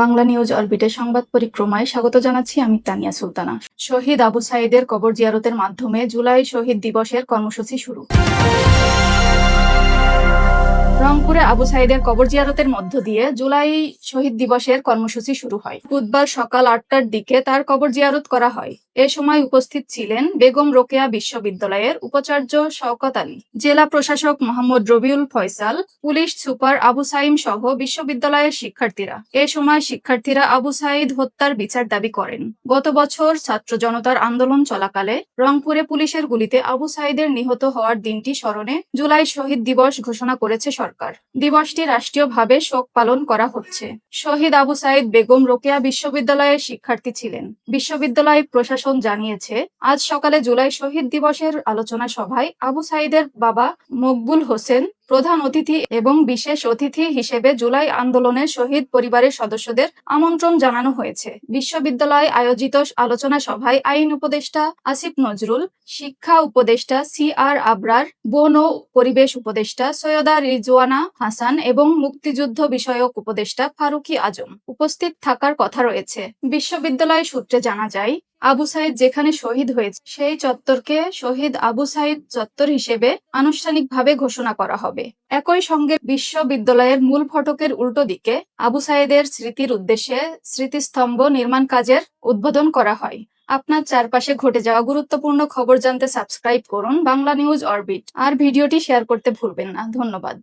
Bangla news অরবিটের সংবাদ পরিক্রমায় স্বাগত জানাচ্ছি আমি তানিয়া সুলতানা। শহীদ আবু সাইদের কবর জিয়ারতের মাধ্যমে জুলাই শহীদ দিবসের কর্মসূচি শুরু। রংপুরে আবু সাইদের কবর জিয়ারতের মধ্য দিয়ে জুলাই শহীদ দিবসের কর্মসূচি শুরু হয়। বুধবার সকাল আটটার দিকে তার কবর জিয়ারত করা হয়। এ সময় উপস্থিত ছিলেন বেগম রোকেয়া বিশ্ববিদ্যালয়ের উপাচার্য শওকত আলী, জেলা প্রশাসক মোহাম্মদ রবিউল ফয়সাল, পুলিশ সুপার আবু সাইম সহ বিশ্ববিদ্যালয়ের শিক্ষার্থীরা। এ সময় শিক্ষার্থীরা আবু সাইদ হত্যার বিচার দাবি করেন। গত বছর ছাত্র জনতার আন্দোলন চলাকালে রংপুরে পুলিশের গুলিতে আবু সাইদের নিহত হওয়ার দিনটি স্মরণে জুলাই শহীদ দিবস ঘোষণা করেছে সরকার। দিবসটি রাষ্ট্রীয়ভাবে শোক পালন করা হচ্ছে। শহীদ আবু সাইদ বেগম রোকেয়া বিশ্ববিদ্যালয়ের শিক্ষার্থী ছিলেন। বিশ্ববিদ্যালয় প্রশাসন জানিয়েছে, আজ সকালে জুলাই শহীদ দিবসের আলোচনা সভায় আবু সাইদের বাবা মকবুল হোসেন প্রধান অতিথি এবং বিশেষ অতিথি হিসেবে জুলাই আন্দোলনের শহীদ পরিবারের সদস্যদের আমন্ত্রণ জানানো হয়েছে। বিশ্ববিদ্যালয়ে আয়োজিত আলোচনা সভায় আইন উপদেষ্টা আসিফ নজরুল, শিক্ষা উপদেষ্টা সি আর আবরার, বন ও পরিবেশ উপদেষ্টা সৈয়দা রিজওয়ানা হাসান এবং মুক্তিযুদ্ধ বিষয়ক উপদেষ্টা ফারুকি আজম উপস্থিত থাকার কথা রয়েছে। বিশ্ববিদ্যালয় সূত্রে জানা যায় আবু সাইদ যেখানে শহীদ হয়েছে, সেই চত্বরকে শহীদ আবু সাইদ চত্বর হিসেবে আনুষ্ঠানিকভাবে ঘোষণা করা হবে। একই সঙ্গে বিশ্ববিদ্যালয়ের মূল ফটকের উল্টো দিকে আবু সাইদের স্মৃতির উদ্দেশ্যে স্মৃতিস্তম্ভ নির্মাণ কাজের উদ্বোধন করা হয়। আপনার চারপাশে ঘটে যাওয়া গুরুত্বপূর্ণ খবর জানতে সাবস্ক্রাইব করুন বাংলা নিউজ অরবিট। আর ভিডিওটি শেয়ার করতে ভুলবেন না। ধন্যবাদ।